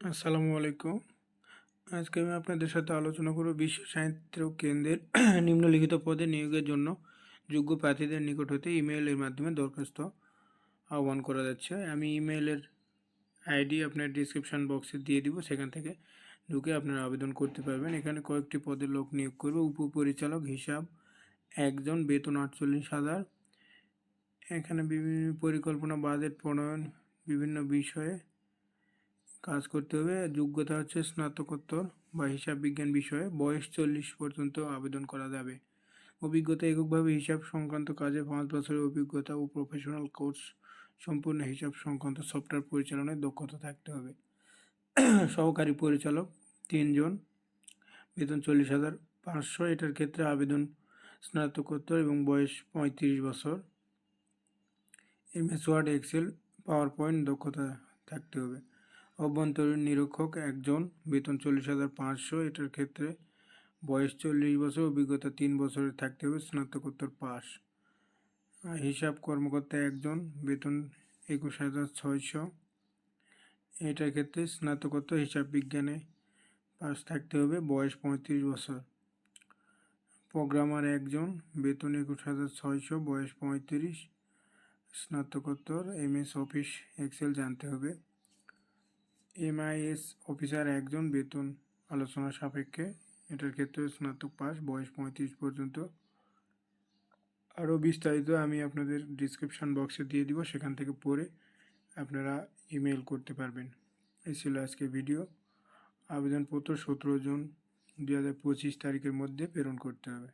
আসসালামু আলাইকুম। আজকে আমি আপনাদের সাথে আলোচনা করব বিশ্ব সাহিত্য কেন্দ্রের নিম্নলিখিত পদে নিয়োগের জন্য যোগ্য প্রার্থীদের নিকট হতে ইমেইলের মাধ্যমে দরখাস্ত আহ্বান করা যাচ্ছে। আমি ইমেইলের আইডি আপনার ডিসক্রিপশন বক্সে দিয়ে দিব, সেখান থেকে ঢুকে আপনারা আবেদন করতে পারবেন। এখানে কয়েকটি পদে লোক নিয়োগ করবে। উপপরিচালক হিসাব একজন, বেতন আটচল্লিশ হাজার। এখানে বিভিন্ন পরিকল্পনা, বাজেট, প্রণয়ন, বিভিন্ন বিষয়ে কাজ করতে হবে। যোগ্যতা হচ্ছে স্নাতকোত্তর বা হিসাব বিজ্ঞান বিষয়ে। বয়স চল্লিশ পর্যন্ত আবেদন করা যাবে। অভিজ্ঞতা এককভাবে হিসাব সংক্রান্ত কাজে পাঁচ বছরের অভিজ্ঞতা ও প্রফেশনাল কোর্স সম্পূর্ণ হিসাব সংক্রান্ত সফটওয়্যার পরিচালনায় দক্ষতা থাকতে হবে। সহকারী পরিচালক তিনজন। বেতন চল্লিশ হাজার পাঁচশো। এটার ক্ষেত্রে আবেদন স্নাতকোত্তর এবং বয়স পঁয়ত্রিশ বছর। MS word, Excel PowerPoint দক্ষতা থাকতে হবে। অভ্যন্তরীণ নিরীক্ষক একজন, বেতন চল্লিশ হাজার পাঁচশো, এটার ক্ষেত্রে বয়স চল্লিশ বছর, অভিজ্ঞতা তিন বছরের থাকতে হবে, স্নাতকোত্তর পাস। হিসাব কর্মকর্তা একজন, বেতন একুশ হাজার ছয়শো। এটার ক্ষেত্রে স্নাতকোত্তর হিসাব বিজ্ঞানে পাস থাকতে হবে, বয়স পঁয়ত্রিশ বছর। প্রোগ্রামার একজন, বেতন একুশ হাজার ছয়শো, বয়স পঁয়ত্রিশ। স্নাতকোত্তর এম এস অফিস, এক্সেল জানতে হবে। এমআইএস অফিসার একজন বেতন আলোচনা সাপেক্ষে। এটার ক্ষেত্রে স্নাতক পাস, বয়স পঁয়ত্রিশ পর্যন্ত। আরও বিস্তারিত আমি আপনাদের ডিসক্রিপশান বক্সে দিয়ে দিব, সেখান থেকে পড়ে আপনারা ইমেল করতে পারবেন। এই ছিল আজকে ভিডিও আবেদনপত্র সতেরো জুন দু হাজার পঁচিশ তারিখের মধ্যে প্রেরণ করতে হবে।